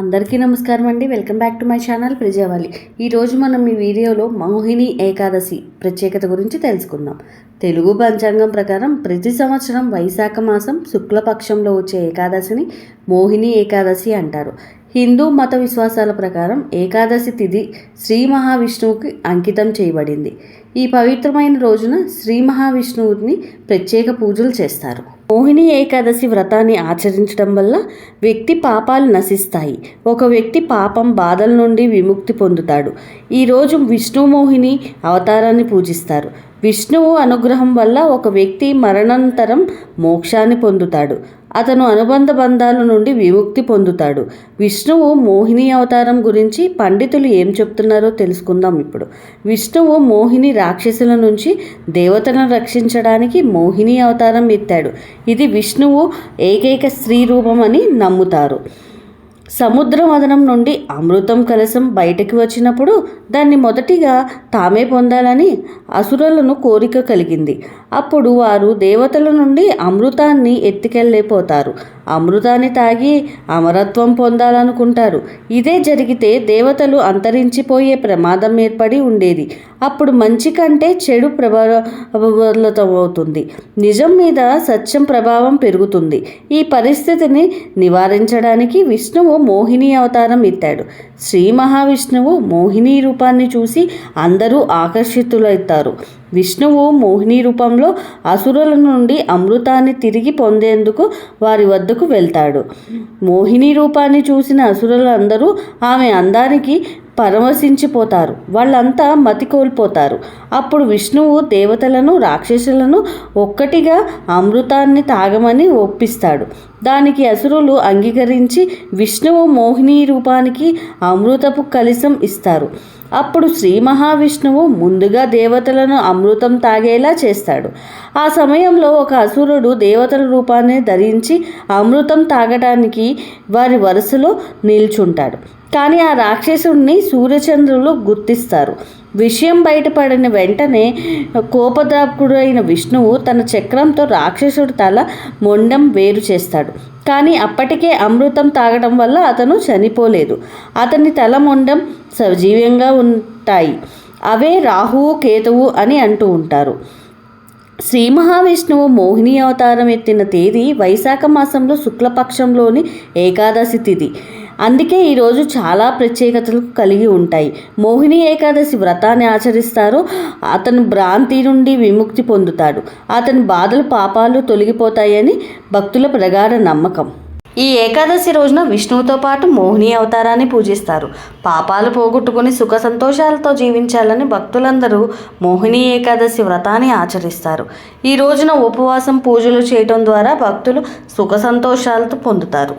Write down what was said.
అందరికీ నమస్కారం అండి. Welcome back to my channel Prajavali ఈరోజు మనం ఈ వీడియోలో మోహిని ఏకాదశి ప్రత్యేకత గురించి తెలుసుకుందాం. తెలుగు పంచాంగం ప్రకారం ప్రతి సంవత్సరం వైశాఖ మాసం శుక్లపక్షంలో వచ్చే ఏకాదశిని మోహిని ఏకాదశి అంటారు. హిందూ మత విశ్వాసాల ప్రకారం ఏకాదశి తిథి శ్రీ మహావిష్ణువుకి అంకితం చేయబడింది. ఈ పవిత్రమైన రోజున శ్రీ మహావిష్ణువుని ప్రత్యేక పూజలు చేస్తారు. మోహిని ఏకాదశి వ్రతాన్ని ఆచరించడం వల్ల వ్యక్తి పాపాలు నశిస్తాయి. ఒక వ్యక్తి పాపం బాధల నుండి విముక్తి పొందుతాడు. ఈరోజు విష్ణుమోహిని అవతారాన్ని పూజిస్తారు. విష్ణువు అనుగ్రహం వల్ల ఒక వ్యక్తి మరణాంతరం మోక్షాన్ని పొందుతాడు. అతను అనుబంధ బంధాల నుండి విముక్తి పొందుతాడు. విష్ణువు మోహిని అవతారం గురించి పండితులు ఏం చెప్తున్నారో తెలుసుకుందాం ఇప్పుడు. విష్ణువు మోహిని రాక్షసుల నుంచి దేవతలను రక్షించడానికి మోహిని అవతారం ఎత్తాడు. ఇది విష్ణువు ఏకైక స్త్రీ రూపం అని నమ్ముతారు. సముద్ర మదనం నుండి అమృతం కలశం బయటకు వచ్చినప్పుడు దాన్ని మొదటిగా తామే పొందాలని అసురులను కోరిక కలిగింది. అప్పుడు వారు దేవతల నుండి అమృతాన్ని ఎత్తుకెళ్ళిపోతారు అమృతాన్ని తాగి అమరత్వం పొందాలనుకుంటారు. ఇదే జరిగితే దేవతలు అంతరించిపోయే ప్రమాదం ఏర్పడి ఉండేది. అప్పుడు మంచి కంటే చెడు ప్రభావితమవుతుంది నిజం మీద సత్యం ప్రభావం పెరుగుతుంది. ఈ పరిస్థితిని నివారించడానికి విష్ణువు మోహిని అవతారం ఎత్తాడు. శ్రీ మహావిష్ణువు మోహిని రూపాన్ని చూసి అందరూ ఆకర్షితులవుతారు. విష్ణువు మోహిని రూపంలో అసురుల నుండి అమృతాన్ని తిరిగి పొందేందుకు వారి వద్దకు వెళ్తాడు. మోహిని రూపాన్ని చూసిన అసురులందరూ ఆమె అందానికి పరవశించిపోతారు. వాళ్ళంతా మతి కోల్పోతారు. అప్పుడు విష్ణువు దేవతలను రాక్షసులను ఒక్కటిగా అమృతాన్ని తాగమని ఒప్పిస్తాడు. దానికి అసురులు అంగీకరించి విష్ణువు మోహిని రూపానికి అమృతపు కలిసం ఇస్తారు. అప్పుడు శ్రీ మహావిష్ణువు ముందుగా దేవతలను అమృతం తాగేలా చేస్తాడు. ఆ సమయంలో ఒక అసురుడు దేవతల రూపాన్ని ధరించి అమృతం తాగడానికి వారి వరుసలో నిల్చుంటాడు. కానీ ఆ రాక్షసుడిని సూర్యచంద్రులు గుర్తిస్తారు. విషయం బయటపడిన వెంటనే కోపద్రాకుడైన విష్ణువు తన చక్రంతో రాక్షసుడి తల మొండం వేరు చేస్తాడు. కానీ అప్పటికే అమృతం తాగడం వల్ల అతను చనిపోలేదు. అతని తల మొండం సజీవంగా ఉంటాయి. అవే రాహువు కేతువు అని అంటూ ఉంటారు. శ్రీ మహావిష్ణువు మోహిని అవతారం ఎత్తిన తేదీ వైశాఖ మాసంలో శుక్లపక్షంలోని ఏకాదశి తిథి అందుకే ఈరోజు చాలా ప్రత్యేకతలు కలిగి ఉంటాయి. మోహిని ఏకాదశి వ్రతాన్ని ఆచరిస్తారు. అతను భ్రాంతి నుండి విముక్తి పొందుతాడు. అతని బాధలు పాపాలు తొలగిపోతాయని భక్తుల ప్రగాఢ నమ్మకం. ఈ ఏకాదశి రోజున విష్ణువుతో పాటు మోహిని అవతారాన్ని పూజిస్తారు. పాపాలు పోగొట్టుకుని సుఖ సంతోషాలతో జీవించాలని భక్తులందరూ మోహిని ఏకాదశి వ్రతాన్ని ఆచరిస్తారు. ఈ రోజున ఉపవాసం పూజలు చేయటం ద్వారా భక్తులు సుఖ సంతోషాలతో పొందుతారు.